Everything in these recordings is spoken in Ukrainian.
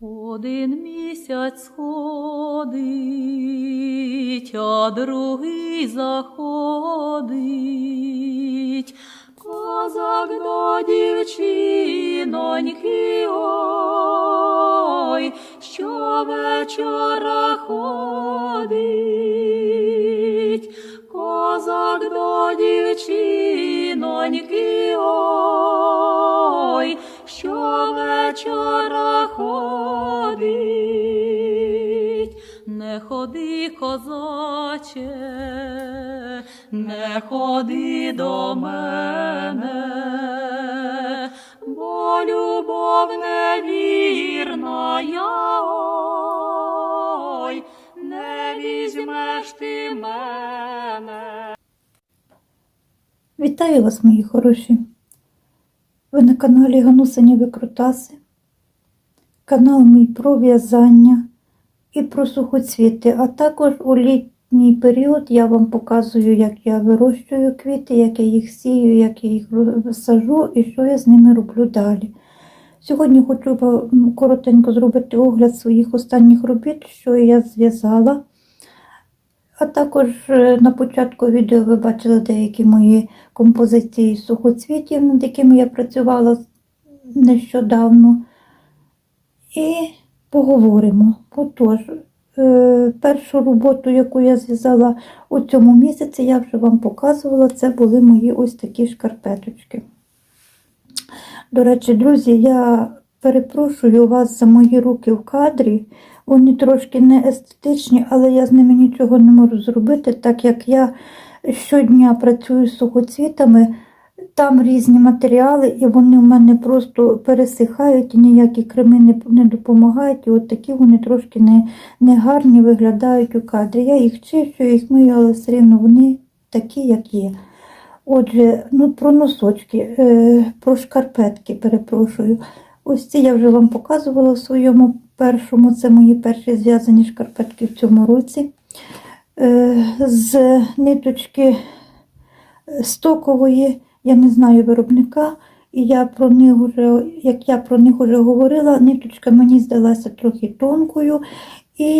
Один місяць сходить, а другий заходить. Козак до дівчиноньки, ой, щовечора ходить. Козак до дівчиноньки, ой, ходить. Не ходи, козаче, не ходи до мене, бо любов невірна, я, ой, не візьмеш ти мене. Вітаю вас, мої хороші. Ви на каналі Ганусині Викрутаси. Канал мій про в'язання і про сухоцвіти. А також у літній період я вам показую, як я вирощую квіти, як я їх сію, як я їх сажу і що я з ними роблю далі. Сьогодні хочу коротенько зробити огляд своїх останніх робіт, що я зв'язала. А також е, на початку відео ви бачили деякі мої композиції сухоцвітів, над якими я працювала нещодавно. І поговоримо. Отож, е, першу роботу, яку я зв'язала у цьому місяці, я вже вам показувала, це були мої ось такі шкарпеточки. До речі, друзі, я перепрошую вас за мої руки в кадрі. Вони трошки не естетичні, але я з ними нічого не можу зробити, так як я щодня працюю з сухоцвітами, там різні матеріали, і вони в мене просто пересихають, і ніякі креми не, не допомагають. І от такі вони трошки не, не гарні виглядають у кадрі. Я їх чищу, їх мию, але все рівно вони такі, як є. Отже, ну про носочки, е, про шкарпетки, перепрошую. Ось ці я вже вам показувала в своєму першому, це мої перші зв'язані шкарпетки в цьому році. Е, з ниточки стокової, я не знаю виробника, і я про них вже, як я про них вже говорила, ниточка мені здалася трохи тонкою. І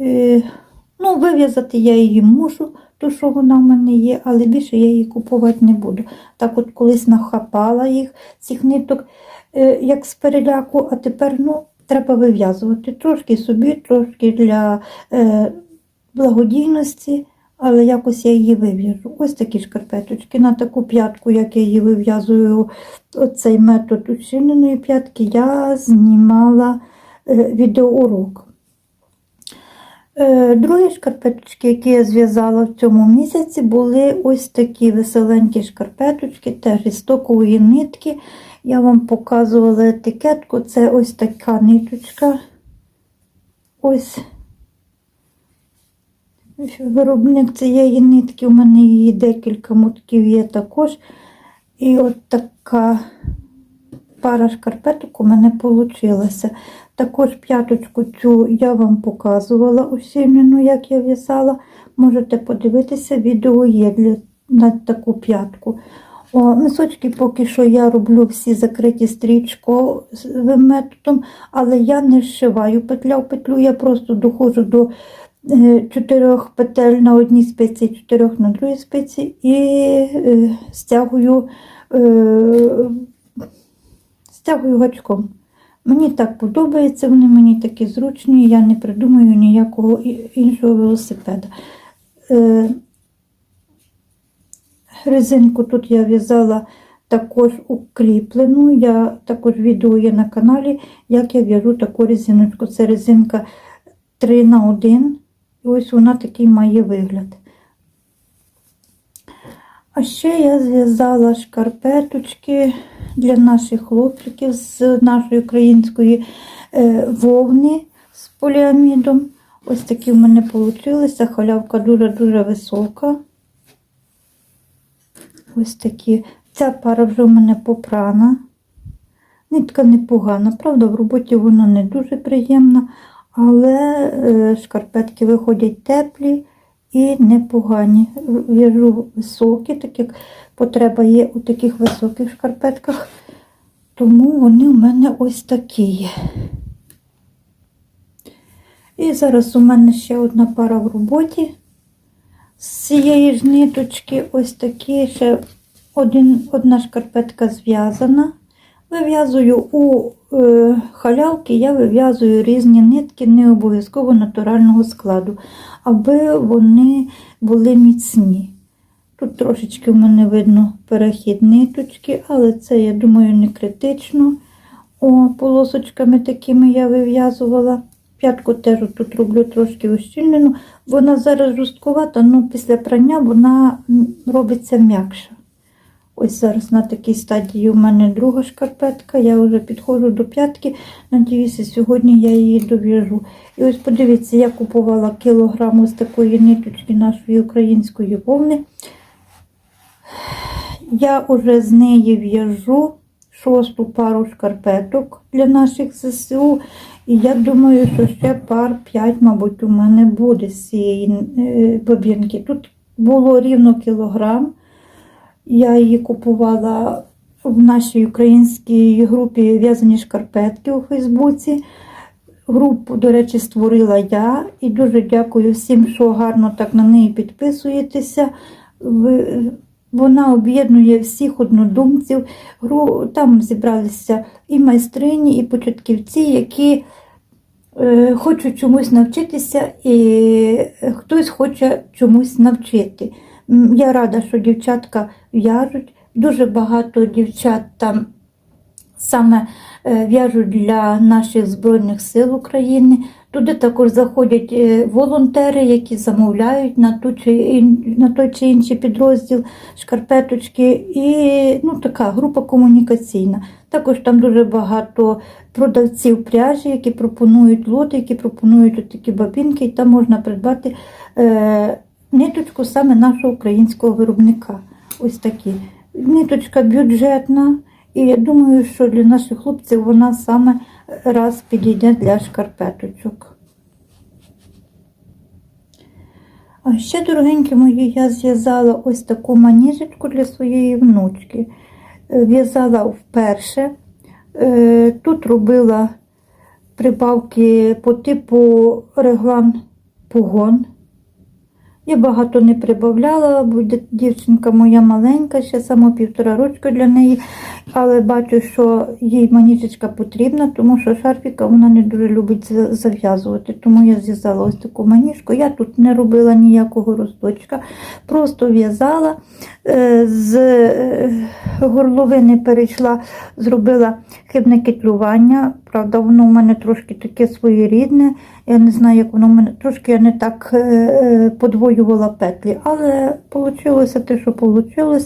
е, ну, вив'язати я її можу, то що вона в мене є, але більше я її купувати не буду. Так от колись нахапала їх, цих ниток, е, як з переляку, а тепер ну, треба вив'язувати трошки собі, трошки для е, благодійності, але якось я її вив'яжу. Ось такі шкарпеточки. На таку п'ятку, як я її вив'язую, оцей метод ущільненої п'ятки, я знімала е, відеоурок. Е, Другі шкарпеточки, які я зв'язала в цьому місяці, були ось такі веселенькі шкарпеточки, теж із стокової нитки. Я вам показувала етикетку. Це ось така ниточка. Ось виробник цієї нитки, у мене її декілька мотків є також. І от така пара шкарпеток у мене вийшла. Також п'яточку цю я вам показувала усільнену, як я в'язала. Можете подивитися, відео є для, на таку п'ятку. О, Мисочки поки що я роблю всі закриті стрічковим методом, але я не зшиваю петля в петлю, я просто доходжу до чотирьох петель на одній спиці, чотирьох на другій спиці і е, стягую, е, стягую гачком. Мені так подобається, вони мені такі зручні, я не придумаю ніякого іншого велосипеда. Е, Резинку тут я в'язала також укріплену. Я також відео є на каналі, як я в'яжу таку резиночку. Це резинка 3 на 1 І ось вона такий має вигляд. А ще я зв'язала шкарпеточки для наших хлопчиків з нашої української е, вовни з поліамідом. Ось такі в мене вийшли. Халявка дуже-дуже висока. Ось такі. Ця пара вже в мене попрана. Нитка непогана. Правда, в роботі вона не дуже приємна, але е, шкарпетки виходять теплі і непогані. В'яжу високі, так як потреба є у таких високих шкарпетках. Тому вони в мене ось такі є. І зараз у мене ще одна пара в роботі. З цієї ж ниточки ось такі ще один, одна шкарпетка зв'язана. Вив'язую у е, халявки, я вив'язую різні нитки, не обов'язково натурального складу, аби вони були міцні. Тут трошечки в мене видно перехід ниточки, але це, я думаю, не критично. О, полосочками такими я вив'язувала. П'ятку теж тут роблю трошки ущільнену. Вона зараз жорсткувата, але після прання вона робиться м'якша. Ось зараз на такій стадії у мене друга шкарпетка. Я вже підходжу до п'ятки. Надіюся, сьогодні я її дов'яжу. І ось подивіться, я купувала кілограм ось такої ниточки нашої української вовни. Я вже з неї в'яжу шосту пару шкарпеток для наших ЗСУ. І я думаю, що ще пар 5, мабуть, у мене буде з цієї е, бобінки. Тут було рівно кілограм. Я її купувала в нашій українській групі в'язані шкарпетки у Фейсбуці. Групу, до речі, створила я і дуже дякую всім, що гарно так на неї підписуєтеся. Вона об'єднує всіх однодумців. Там зібралися і майстрині, і початківці, які е, хочуть чомусь навчитися, і хтось хоче чомусь навчити. Я рада, що дівчатка в'яжуть. Дуже багато дівчат там саме е, в'яжуть для наших Збройних сил України. Туди також заходять е, волонтери, які замовляють на, ту чи на той чи інший підрозділ шкарпеточки. І ну, така група комунікаційна. Також там дуже багато продавців пряжі, які пропонують лоти, які пропонують такі бабінки, і там можна придбати е, ниточку саме нашого українського виробника. Ось такі. Ниточка бюджетна, і я думаю, що для наших хлопців вона саме раз підійде для шкарпеточок. А ще, дорогенькі мої, я зв'язала ось таку маніжечку для своєї внучки. Е, В'язала вперше. Е, Тут робила прибавки по типу реглан погон. Я багато не прибавляла, бо дівчинка моя маленька, ще саме півтора рочка для неї, але бачу, що їй манішечка потрібна, тому що шарфіка вона не дуже любить зав'язувати. Тому я зв'язала ось таку маніжку. Я тут не робила ніякого росточка, просто в'язала е, з е, горловини перейшла, зробила хибне кетлювання. Правда, воно в мене трошки таке своєрідне. Я не знаю, як воно в мене трошки я не так е, е, подвоювала петлі, але вийшло те, що вийшло.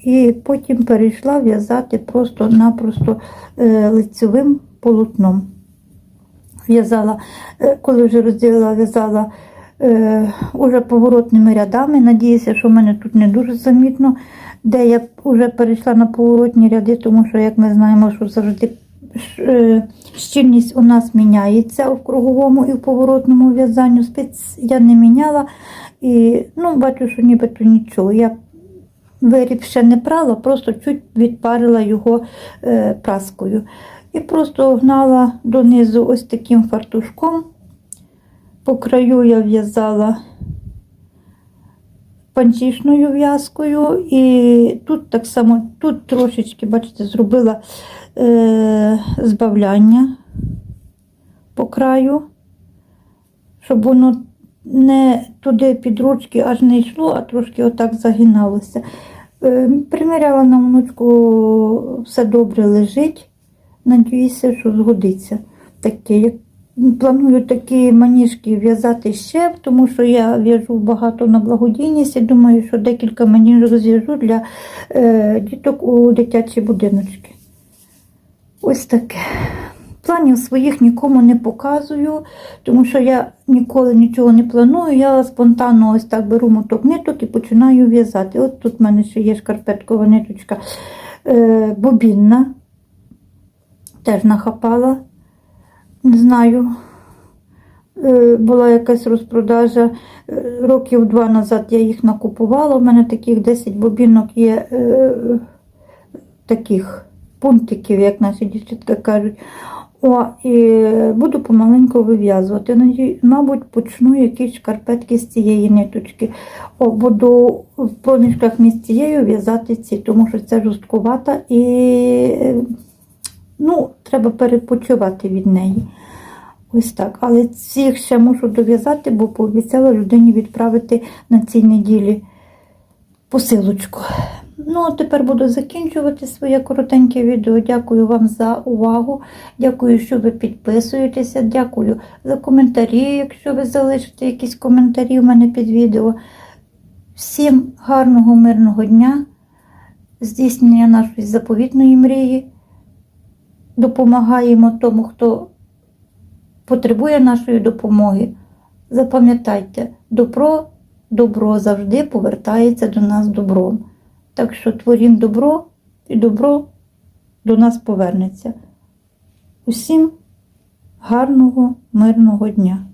І потім перейшла в'язати просто-напросто е, лицевим полотном. В'язала, е, коли вже розділила, в'язала е, уже поворотними рядами. Надіюся, що в мене тут не дуже замітно, де я вже перейшла на поворотні ряди, тому що, як ми знаємо, що завжди щільність у нас міняється в круговому і в поворотному в'язанню. Спец я не міняла. І ну, бачу, що нібито нічого. Я виріб ще не прала, просто чуть відпарила його е, праскою. І просто гнала донизу ось таким фартушком. По краю я в'язала панчішною в'язкою, і тут так само, тут трошечки, бачите, зробила е, збавляння по краю, щоб воно не туди під ручки аж не йшло, а трошки отак загиналося. Е, приміряла на внучку, все добре лежить. Надіюся, що згодиться. Таке. Я планую такі маніжки в'язати ще, тому що я в'яжу багато на благодійність і думаю, що декілька маніжок зв'яжу для е, діток у дитячі будиночки. Ось таке. Планів своїх нікому не показую, тому що я ніколи нічого не планую. Я спонтанно ось так беру моток ниток і починаю в'язати. От тут в мене ще є шкарпеткова ниточка е, бобінна. Теж нахапала. Не знаю. Е, Була якась розпродажа е, років два назад я їх накупувала. У мене таких 10 бобінок є е, таких пунктиків, як наші дівчатка кажуть. О, і буду помаленьку вив'язувати. Мабуть, почну якісь шкарпетки з цієї ниточки. О, буду в проміжках між цією в'язати ці, тому що це жорсткувата і ну, треба перепочивати від неї. Ось так. Але цих ще мушу дов'язати, бо пообіцяла людині відправити на цій неділі посилочку. Ну, а тепер буду закінчувати своє коротеньке відео. Дякую вам за увагу. Дякую, що ви підписуєтеся. Дякую за коментарі, якщо ви залишите якісь коментарі у мене під відео. Всім гарного, мирного дня, здійснення нашої заповітної мрії. Допомагаємо тому, хто потребує нашої допомоги. Запам'ятайте, добро, добро завжди повертається до нас добром. Так що творім добро, і добро до нас повернеться. Усім гарного, мирного дня!